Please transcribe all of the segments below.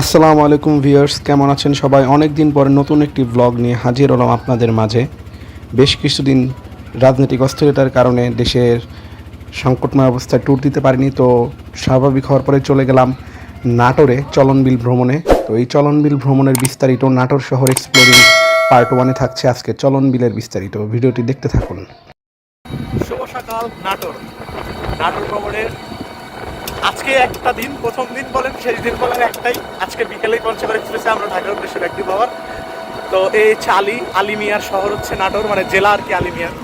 আসসালামু আলাইকুম ভিউয়ার্স, কেমন আছেন সবাই? অনেক দিন পরে নতুন একটি ব্লগ নিয়ে হাজির হলাম আপনাদের মাঝে। বেশ কিছুদিন রাজনৈতিক অস্থিরতার কারণে দেশের সংকটময় অবস্থায় ট্যুর দিতে পারিনি, তো স্বাভাবিক হওয়ার পরে চলে গেলাম নাটোরে চলনবিল ভ্রমণে। তো এই চলনবিল ভ্রমণের বিস্তারিত নাটোর শহর এক্সপ্লোরিং পার্ট ওয়ানে থাকছে আজকে চলনবিলের বিস্তারিত। ভিডিওটি দেখতে থাকুন। শুভ সকাল, নাটোর। নাটোর ভ্রমণের আজকে একটা দিন, প্রথম দিন বলেন শেষ দিন বলেন একটাই। আজকে বিকেলে পঞ্চগড় এক্সপ্রেসে আমরা ঢাকার উদ্দেশ্যে ব্যক্তি পাওয়ার তো এই চালি আলিমিয়ার শহর হচ্ছে নাটোর মানে জেলা আর কি আলিমিয়ার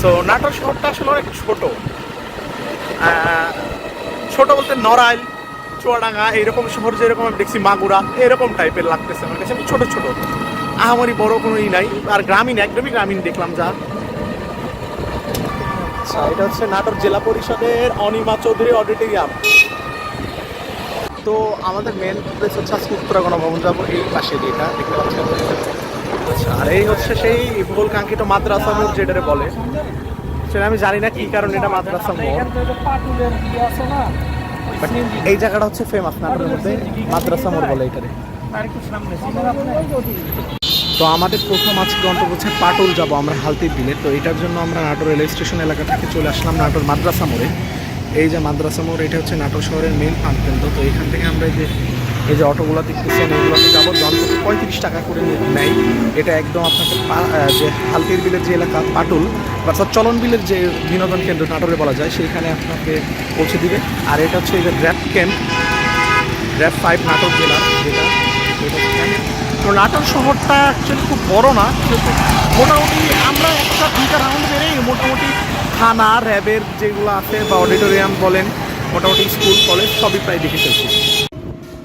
সো নাটোর শহরটা আসলে অনেক ছোট। ছোট বলতে নড়াইল, চুয়াডাঙ্গা, এইরকম শহর যেরকম আমি দেখছি, মাগুরা, এরকম টাইপের লাগতেছে আমার কাছে। ছোট ছোট। আহামরি বড় কোনো ই নাই, আর গ্রামীণ একদমই গ্রামীণ দেখলাম যা। আচ্ছা এটা হচ্ছে নাটোর জেলা পরিষদের অনিমা চৌধুরী অডিটোরিয়াম। তো আমাদের মেন প্লেস হচ্ছে আজকে উত্তরা গণভবন যাব এই পাশে যেটা দেখতে পাচ্ছেন? আচ্ছা, আর এই হচ্ছে সেই ভুল কাঙ্ক্ষিত মাদ্রাসা মোড় যেটারে বলে। সেটা আমি জানি না কি কারণে এটা মাদ্রাসা মোড়। এই জায়গাটা হচ্ছে ফেমাস নাটোরের মধ্যে মাদ্রাসা মোড় বলে এটারে। তো আমাদের প্রথম আজকে হচ্ছে পাটুল যাব আমরা হালতির দিলে তো এটার জন্য আমরা নাটোর রেলওয়ে স্টেশন এলাকা থেকে চলে আসলাম নাটোর মাদ্রাসা মোড়ে। এই যে মাদ্রাসা মোড়, এটা হচ্ছে নাটোর শহরের মেন প্রাণকেন্দ্র তো এখান থেকে আমরা যে, এই যে অটোগুলো দেখতেছেন এগুলোতে যাব। জনপ্রতি পঁয়ত্রিশ টাকা করে নেয় এটা একদম আপনাকে যে হালতির বিলের যে এলাকা, পাটুল, বা চলন বিলের যে বিনোদন কেন্দ্র নাটোরে বলা যায়, সেইখানে আপনাকে পৌঁছে দিবে। আর এটা হচ্ছে এই যে র্যাপ ক্যাম্প র্যাপ ফাইভ নাটোর জেলা, যেটা এটা তো নাটোর শহরটা অ্যাকচুয়ালি খুব বড় না, কিন্তু মোটামুটি আমরা একটা দুইটা রাউন্ড বেড়েই মোটামুটি থানা, র্যাবের যেগুলো আছে বা অডিটোরিয়াম বলেন, মোটামুটি স্কুল, কলেজ, সবই প্রায় দেখে ফেলছি।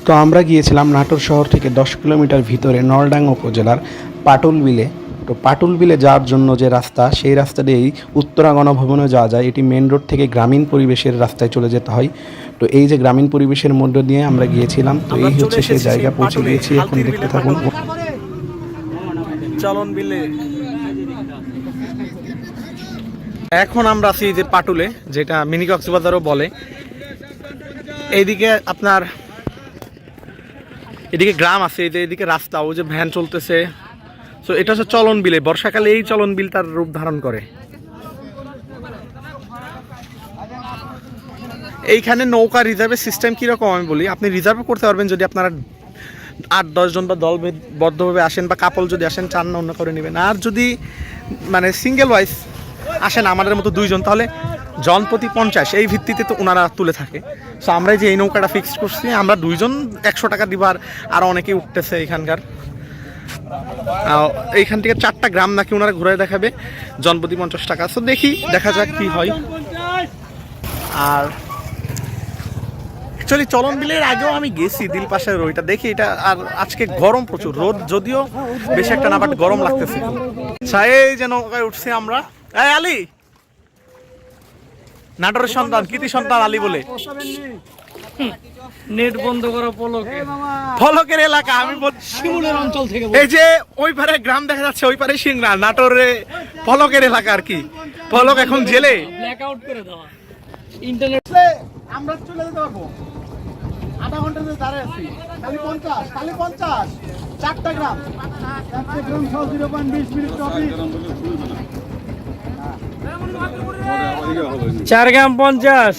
তো আমরা গিয়েছিলাম নাটোর শহর থেকে দশ কিলোমিটার ভিতরে নলডাঙ্গা উপজেলার পাটুল বিলে তো পাটুল বিলে যাওয়ার জন্য যে রাস্তা, সেই রাস্তা দিয়েই উত্তরা গণভবনে যাওয়া যায়। এটি মেন রোড থেকে গ্রামীণ পরিবেশের রাস্তায় চলে যেতে হয়। তো এই যে গ্রামীণ পরিবেশের মধ্য দিয়ে আমরা গিয়েছিলাম তো এই হচ্ছে সেই জায়গা পৌঁছে গিয়েছি। এখন দেখতে থাকুন। চলন বিলে। এখন আমরা আছি যে পাটুলে যেটা মিনি কক্সবাজারও বলে। এইদিকে আপনার এদিকে গ্রাম আছে এই যে এদিকে রাস্তা ও যে ভ্যান চলতেছে। তো এটা হচ্ছে চলন বিলে। বর্ষাকালে এই চলন বিল তার রূপ ধারণ করে। এইখানে নৌকা রিজার্ভের সিস্টেম কীরকম আমি বলি, আপনি রিজার্ভ করতে পারবেন যদি আপনারা আট দশজন বা দল বদ্ধভাবে আসেন বা কাপল যদি আসেন চান না অন্য করে নেবেন। আর যদি মানে সিঙ্গেল ওয়াইজ আসেন আমাদের মতো দুইজন তাহলে জনপ্রতি পঞ্চাশ, এই ভিত্তিতে তো ওনারা তুলে থাকে। সো আমরা যে এই নৌকাটা ফিক্সড করছি, আমরা দুইজন একশো টাকা দিবার আর অনেকেই উঠতেছে এখানকার এইখান থেকে চারটা গ্রাম নাকি ওনারা ঘুরে দেখাবে জনপ্রতি পঞ্চাশ টাকা। সো দেখি, দেখা যাক কি হয়। আর অ্যাকচুয়ালি চলন বিলের আগেও আমি গেছি দিল পাশের ওইটা দেখি এটা আর আজকে গরম প্রচুর। রোদ যদিও বেশি একটা না বাট গরম লাগতেছে। আচ্ছা এই যে নৌকায় উঠছি আমরা। এই আলী! নাটোরের সন্তান কৃতি সন্তান আলী বলে। নেট বন্ধ করা পলকে। ফলকের এলাকা আমি বল- শিমুলের অঞ্চল থেকে এই যে ওই পারে গ্রাম দেখা যাচ্ছে ওই পারে সিংড়া। নাটোরে ফলকের এলাকা আর কি। ফলক এখন জেলে। ব্ল্যাক আউট করে দেওয়া। ইন্টারনেট আমরা চলে যেতে পারব। আধা ঘণ্টা ধরে দাঁড়িয়ে আছি। খালি পঞ্চাশ খালি পঞ্চাশ। চারটা গ্রাম। চারটে গ্রাম সহ জিরো পয়েন্ট বিশ মিনিট টপিক চার গ্রাম পঞ্চাশ।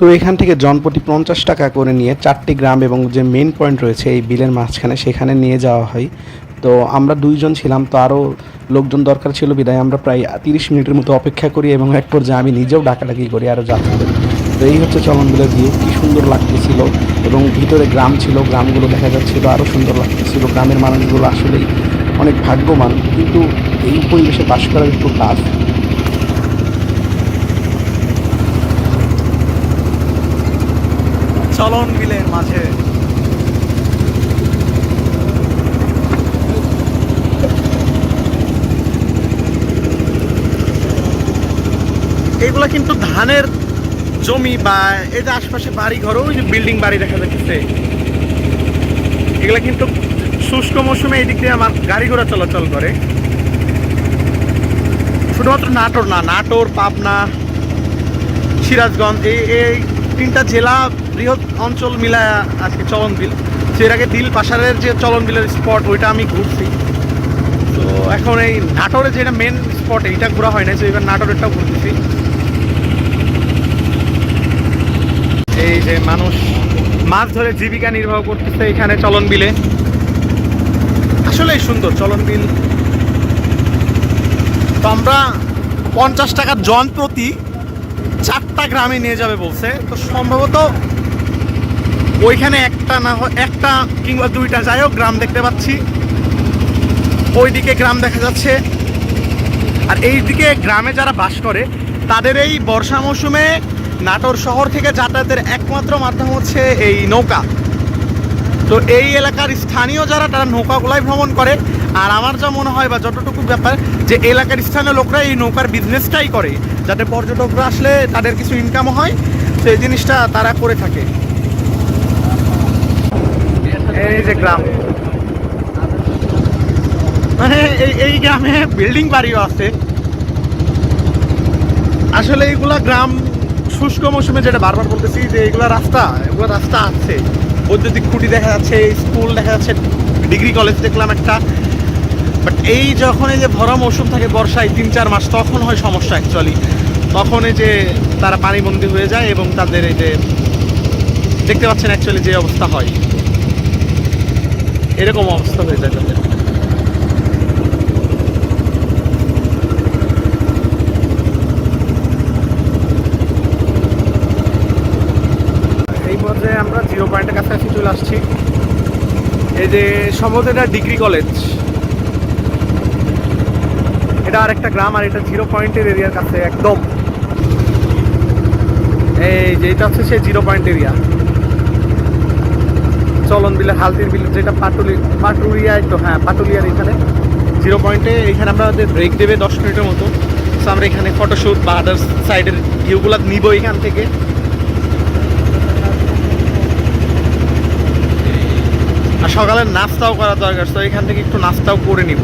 তো এখান থেকে জনপ্রতি পঞ্চাশ টাকা করে নিয়ে চারটি গ্রাম এবং যে মেন পয়েন্ট রয়েছে এই বিলের মাঝখানে সেখানে নিয়ে যাওয়া হয়। তো আমরা দুইজন ছিলাম তো আরও লোকজন দরকার ছিল বিদায়। আমরা প্রায় তিরিশ মিনিটের মতো অপেক্ষা করি এবং এক পর্যায়ে আমি নিজেও ডাকাডাকি করি আরও যাত্রী তো এই হচ্ছে চলন বিলের ভিউ কী সুন্দর লাগতেছিল এবং ভিতরে গ্রাম ছিল, গ্রামগুলো দেখা যাচ্ছিল আরও সুন্দর লাগতেছিল। গ্রামের মানুষগুলো আসলেই অনেক ভাগ্যবান। কিন্তু এই পরিবেশে বাস করা একটু টাফ চলন বিলের মাঝে। এগুলা কিন্তু ধানের জমি বা এই যে আশপাশে বাড়ি ঘর ওই যে বিল্ডিং বাড়ি দেখা যাচ্ছে। এগুলা কিন্তু শুষ্ক মৌসুমে এই দিক দিয়ে আমার গাড়ি ঘোড়া চলাচল করে। শুধুমাত্র নাটোর না, নাটোর, পাবনা, সিরাজগঞ্জ, এই এই তিনটা জেলা বৃহৎ অঞ্চল মিলায় আর কি চলন বিল। এর আগে দিল পাশারের যে চলন বিলের স্পট, ওইটা আমি ঘুরছি। তো এখন এই নাটোরে যেটা মেন স্পট এইটা ঘোরা হয় না যে এবার নাটোরেরটাও ঘুরতেছি। এই যে মানুষ মাছ ধরে জীবিকা নির্বাহ করতেছে এখানে চলন বিলে। আসলেই সুন্দর চলন বিল। তো আমরা পঞ্চাশ টাকা জন প্রতি চারটা গ্রামে নিয়ে যাবে বলছে। তো সম্ভবত ওইখানে একটা না একটা কিংবা দুইটা, যাই হোক, গ্রাম দেখতে পাচ্ছি। ওইদিকে গ্রাম দেখা যাচ্ছে। আর এইদিকে গ্রামে যারা বাস করে, তাদের এই বর্ষা মৌসুমে নাটোর শহর থেকে যাতায়াতের একমাত্র মাধ্যম হচ্ছে এই নৌকা। তো এই এলাকার স্থানীয় যারা, তারা নৌকাগুলাই ভ্রমণ করে। আর আমার যা মনে হয় বা যতটুকু ব্যাপার, যে এলাকার স্থানীয় লোকরা এই নৌকার বিজনেসটাই করে, যাতে পর্যটকরা আসলে তাদের কিছু ইনকামও হয় তো এই জিনিসটা তারা করে থাকে। এই যে গ্রাম। মানে এই এই গ্রামে বিল্ডিং বাড়িও আছে। আসলে এইগুলা গ্রাম শুষ্ক মৌসুমে যেটা বারবার বলতেছি যে এইগুলা রাস্তা, এগুলো রাস্তা আছে। বৈদ্যুতিক খুঁটি দেখা যাচ্ছে, স্কুল দেখা যাচ্ছে, ডিগ্রি কলেজ দেখলাম একটা। বাট এই যখন এই যে ভরা মৌসুম থাকে বর্ষায় তিন চার মাস, তখন হয় সমস্যা অ্যাকচুয়ালি তখন এই যে তারা পানিবন্দী হয়ে যায় এবং তাদের এই যে দেখতে পাচ্ছেন অ্যাকচুয়ালি যে অবস্থা হয়। এরকম অবস্থা হয়ে যায় তাদের এই পর্যায়ে আমরা জিরো পয়েন্টের কাছাকাছি চলে আসছি। এই যে সম্ভবত এটা ডিগ্রি কলেজ। এটা আর একটা গ্রাম আর এটা জিরো পয়েন্টের এরিয়ার কাছে, একদম। এই যে এটা হচ্ছে সে জিরো পয়েন্ট এরিয়া। চলন বিলে হালতির বিল, যেটা পাটুলি পাটুলিয়ায় তো হ্যাঁ পাটুলিয়ার এখানে জিরো পয়েন্টে এখানে আমরা ব্রেক দেবে দশ মিনিটের মতো। তো আমরা এখানে ফটোশ্যুট বা আদার্স সাইডের ভিউগুলো নিব এখান থেকে। আর সকালের নাস্তাও করা দরকার, তো এখান থেকে একটু নাস্তাও করে নিব।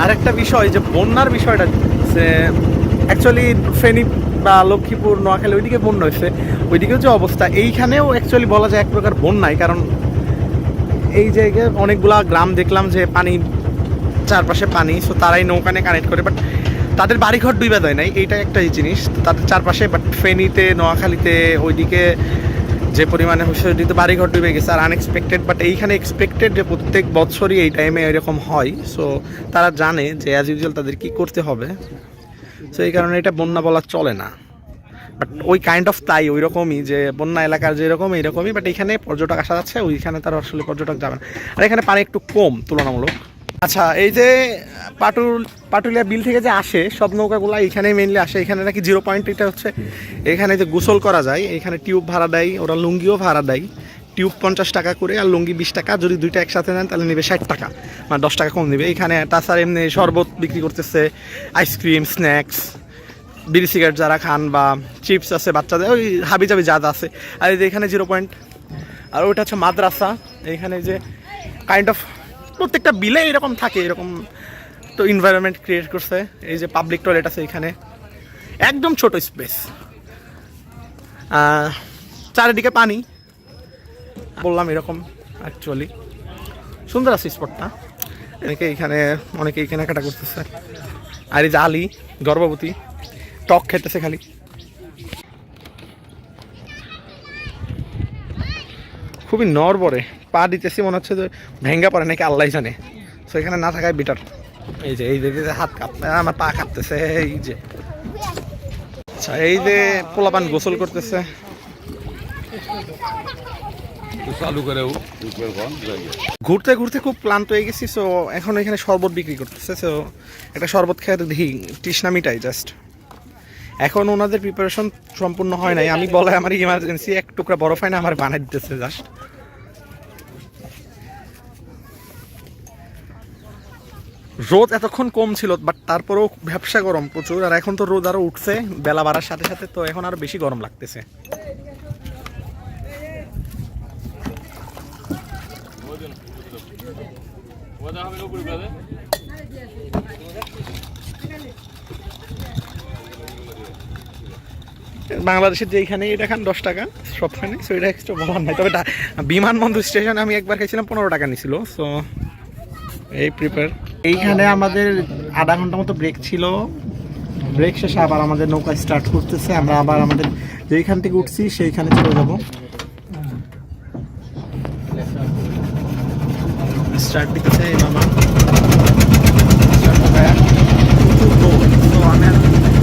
আর একটা বিষয়, যে বন্যার বিষয়টা, যে অ্যাকচুয়ালি ফেনী বা লক্ষ্মীপুর, নোয়াখালী, ওইদিকে বন্যা হয়েছে। ওইদিকেও যে অবস্থা, এইখানেও অ্যাকচুয়ালি বলা যায় এক প্রকার বন্যায় কারণ এই জায়গায় অনেকগুলা গ্রাম দেখলাম যে পানি, চারপাশে পানি সো তারাই নৌকানে কানেক্ট করে বাট তাদের বাড়িঘর ডুবে দেয় নাই এইটা একটা জিনিস। তাদের চারপাশে বাট ফেনীতে, নোয়াখালীতে, ওইদিকে যে পরিমাণে ওইদিকে বাড়িঘর ডুবে গেছে, আর আনএক্সপেক্টেড বাট এইখানে এক্সপেক্টেড যে প্রত্যেক বছরই এই টাইমে এরকম হয়। সো তারা জানে যে অ্যাজ ইউজুয়াল তাদের কী করতে হবে। সো এই কারণে এটা বন্যা বলা চলে না। বাট ওই কাইন্ড অফ তাই ওই রকমই যে বন্যা এলাকার যেরকম, এইরকমই বাট এখানে পর্যটক আসা যাচ্ছে, ওইখানে তারা আসলে পর্যটক যাবে না। আর এখানে পানি একটু কম, তুলনামূলক। আচ্ছা এই যে পাটুল, পাটুলিয়া বিল থেকে যে আসে, সব নৌকাগুলো এখানে মেনলি আসে। এখানে নাকি জিরো পয়েন্ট এটা হচ্ছে, এখানে যে গোসল করা যায়, এখানে টিউব ভাড়া দেয়, ওরা লুঙ্গিও ভাড়া দেয়। টিউব পঞ্চাশ টাকা করে আর লুঙ্গি বিশ টাকা। যদি দুইটা একসাথে নেন, তাহলে নেবে ষাট টাকা। মানে দশ টাকা কম নেবে। এখানে তাছাড়া এমনি শরবত বিক্রি করতেছে আইসক্রিম স্ন্যাক্স বিড়ি সিগারেট যারা খান বা চিপস আছে বাচ্চাদের, ওই হাবি জাবি যা আছে। আর এই যে এখানে জিরো পয়েন্ট আর ওইটা হচ্ছে মাদ্রাসা। এইখানে যে কাইন্ড অফ প্রত্যেকটা বিলে এরকম থাকে, এরকম তো এনভায়রনমেন্ট ক্রিয়েট করছে, এই যে পাবলিক টয়লেট আছে এখানে। একদম ছোট স্পেস চারিদিকে পানি। বললাম এরকম অ্যাকচুয়ালি সুন্দর আছে স্পটটা অনেকে এখানে অনেকে কেনাকাটা করতেছে। আর এই যে আলি, গর্ভবতী, টক খেতেছে খালি। খুবই নরবরে পা দিতেছি, মনে হচ্ছে যে ভেঙ্গা পড়ে, নাকি আল্লাহ জানে। তো এখানে না থাকায় বেটার এই যে এই যে হাত কাঁপতে আমার পা কাঁপতেছে এই যে। আচ্ছা এই যে পোলাপান গোসল করতেছে। ঘুরতে ঘুরতে খুব ক্লান্ত হয়ে গেছি সো এখন এখানে শরবত বিক্রি করতেছে সো একটা শরবত খেয়ে তো দেখি তৃষ্ণা মিটাই জাস্ট এখন ওনাদের প্রিপারেশন সম্পূর্ণ হয় নাই আমি বলে আমার ইমার্জেন্সি এক টুকরা বরফ হয় না আমার বানাই দিতেছে জাস্ট রোদ এতক্ষণ কম ছিল বাট তারপরেও ব্যবসা গরম প্রচুর, আর এখন তো রোদ আরও উঠছে, বেলা বাড়ার সাথে সাথে তো এখন আরও বেশি গরম লাগতেছে। বাংলাদেশের যেইখানে এটা খান, দশ টাকা, সবখানে সো এটা এক্সট্রা বলার নাই। তবে বিমানবন্দর স্টেশনে আমি একবার খেয়েছিলাম পনেরো টাকা নিছিল সো এই প্রিপেয়ার এইখানে আমাদের আধা ঘণ্টা মতো ব্রেক ছিল। ব্রেক শেষে আবার আমাদের নৌকা স্টার্ট করতেছে। আমরা আবার আমাদের যেইখান থেকে উঠছি সেইখানে চলে যাব। স্টার্ট দিতেছে এই মামা।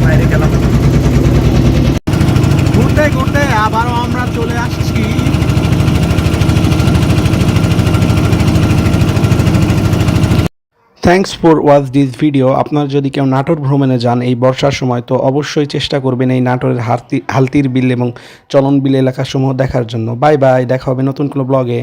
বাইরে গেলাম ঘুরতে ঘুরতে আবারও আমরা চলে আসছি। Thanks for watch this video আপনার যদি কেউ নাটোর ভ্রমণে যান এই বর্ষার সময়, তো অবশ্যই চেষ্টা করবেন এই নাটোরের হালতি হালতির বিল এবং চলন বিল এলাকাসমূহ দেখার জন্য। বাই বাই দেখা হবে নতুন কোনো ব্লগে